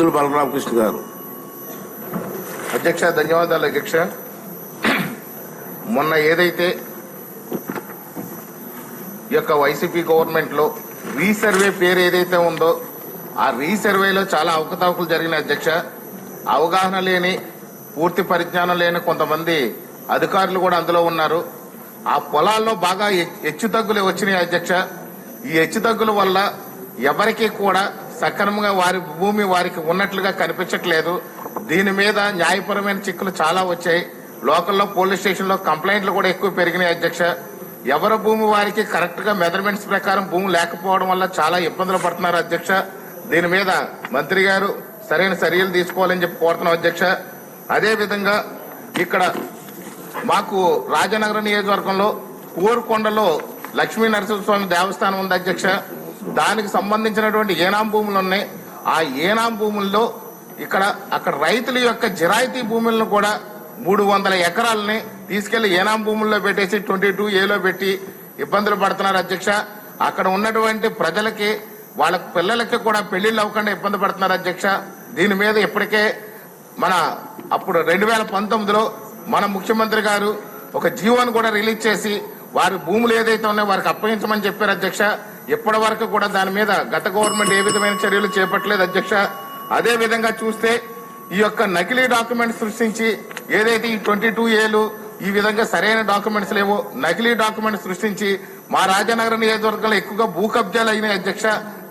బత్తుల బలరామకృష్ణ గారు. అధ్యక్ష ధన్యవాదాలు అధ్యక్ష. మొన్న ఏదైతే ఈ యొక్క వైసీపీ గవర్నమెంట్లో రీసర్వే పేరు ఏదైతే ఉందో ఆ రీసర్వేలో చాలా అవకతవకలు జరిగినాయి అధ్యక్ష. అవగాహన లేని పూర్తి పరిజ్ఞానం లేని కొంతమంది అధికారులు కూడా అందులో ఉన్నారు. ఆ పొలాల్లో బాగా హెచ్చు తగ్గులు వచ్చినాయి అధ్యక్ష. ఈ హెచ్చు తగ్గుల వల్ల ఎవరికి కూడా సక్రమంగా వారి భూమి వారికి ఉన్నట్లుగా కనిపించట్లేదు. దీని మీద న్యాయపరమైన చిక్కులు చాలా వచ్చాయి. లోకల్లో పోలీస్ స్టేషన్లో కంప్లైంట్లు కూడా ఎక్కువ పెరిగినాయి అధ్యక్ష. ఎవరి భూమి వారికి కరెక్ట్గా మెజర్మెంట్స్ ప్రకారం భూమి లేకపోవడం వల్ల చాలా ఇబ్బందులు పడుతున్నారు అధ్యక్ష. దీని మీద మంత్రి గారు సరైన చర్యలు తీసుకోవాలని చెప్పి కోరుతున్నాం అధ్యక్ష. అదే విధంగా ఇక్కడ మాకు రాజనగరం నియోజకవర్గంలో కోరుకొండలో లక్ష్మీ నరసింహస్వామి దేవస్థానం ఉంది అధ్యక్ష. దానికి సంబంధించినటువంటి ఏనాం భూములు ఉన్నాయి. ఆ ఏనాం భూముల్లో ఇక్కడ అక్కడ రైతుల యొక్క జిరాయితీ భూములను కూడా మూడు వందల ఎకరాలని తీసుకెళ్ళి ఏనాం భూముల్లో పెట్టేసి ట్వంటీ టూ ఏలో పెట్టి ఇబ్బందులు పడుతున్నారు అధ్యక్ష. అక్కడ ఉన్నటువంటి ప్రజలకి వాళ్ళ పిల్లలకి కూడా పెళ్ళిళ్ళు అవ్వకుండా ఇబ్బంది పడుతున్నారు అధ్యక్ష. దీని మీద ఇప్పటికే మన అప్పుడు రెండు వేల పంతొమ్మిదిలో మన ముఖ్యమంత్రి గారు ఒక జీవోను కూడా రిలీజ్ చేసి వారి భూములు ఏదైతే ఉన్నాయో వారికి అప్పగించమని చెప్పారు అధ్యక్ష. ఇప్పటి వరకు కూడా దాని మీద గత గవర్నమెంట్ ఏ విధమైన చర్యలు చేపట్టలేదు అధ్యక్ష. అదే విధంగా చూస్తే ఈ యొక్క నకిలీ డాక్యుమెంట్ సృష్టించి ఏదైతే ఈ ట్వంటీ టూ ఏలు ఈ విధంగా సరైన డాక్యుమెంట్స్ లేవో నకిలీ డాక్యుమెంట్స్ సృష్టించి మా రాజనగర నియోజకవర్గంలో ఎక్కువగా భూ కబ్జాలు అయినాయి అధ్యక్ష.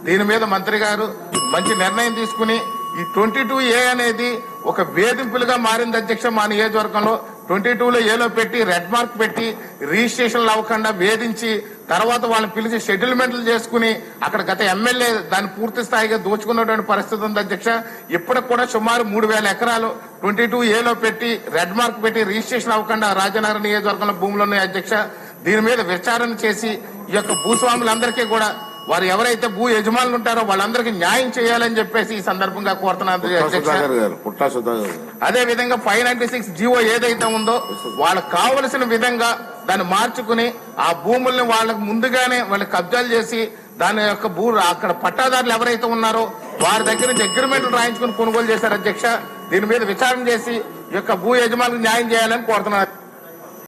దీని మీద మంత్రి గారు మంచి నిర్ణయం తీసుకుని ఈ ట్వంటీ టూ ఏ అనేది ఒక వేధింపులుగా మారింది అధ్యక్ష మా నియోజకవర్గంలో. ట్వంటీ టూలో ఏలో పెట్టి రెడ్ మార్క్ పెట్టి రిజిస్ట్రేషన్లు అవ్వకుండా వేధించి తర్వాత వాళ్ళని పిలిచి షెడ్యూల్మెంట్లు చేసుకుని అక్కడ గత ఎమ్మెల్యే దాన్ని పూర్తి స్థాయిగా దోచుకున్నటువంటి పరిస్థితి ఉంది అధ్యక్ష. ఇప్పటికి కూడా సుమారు మూడు వేల ఎకరాలు ట్వంటీ టూ ఏలో పెట్టి రెడ్ మార్క్ పెట్టి రిజిస్ట్రేషన్ అవ్వకుండా రాజనగర నియోజకవర్గంలో భూములు ఉన్నాయి అధ్యక్ష. దీని మీద విచారణ చేసి ఈ యొక్క భూస్వాములందరికీ కూడా వారు ఎవరైతే భూ యజమానులు ఉంటారో వాళ్ళందరికీ న్యాయం చేయాలని చెప్పేసి ఈ సందర్భంగా కోరుతున్నారు అదే విధంగా ఫైవ్ నైన్టీ సిక్స్ జీవో ఏదైతే ఉందో వాళ్ళకి కావలసిన విధంగా దాన్ని మార్చుకుని ఆ భూముల్ని వాళ్ళకి ముందుగానే వాళ్ళకి కబ్జాలు చేసి దాని యొక్క భూ అక్కడ పట్టాదారులు ఎవరైతే ఉన్నారో వారి దగ్గర నుంచి అగ్రిమెంట్లు రాయించుకుని కొనుగోలు చేశారు అధ్యక్ష. దీని మీద విచారణ చేసి ఈ యొక్క భూ యజమానులకు న్యాయం చేయాలని కోరుతున్నారు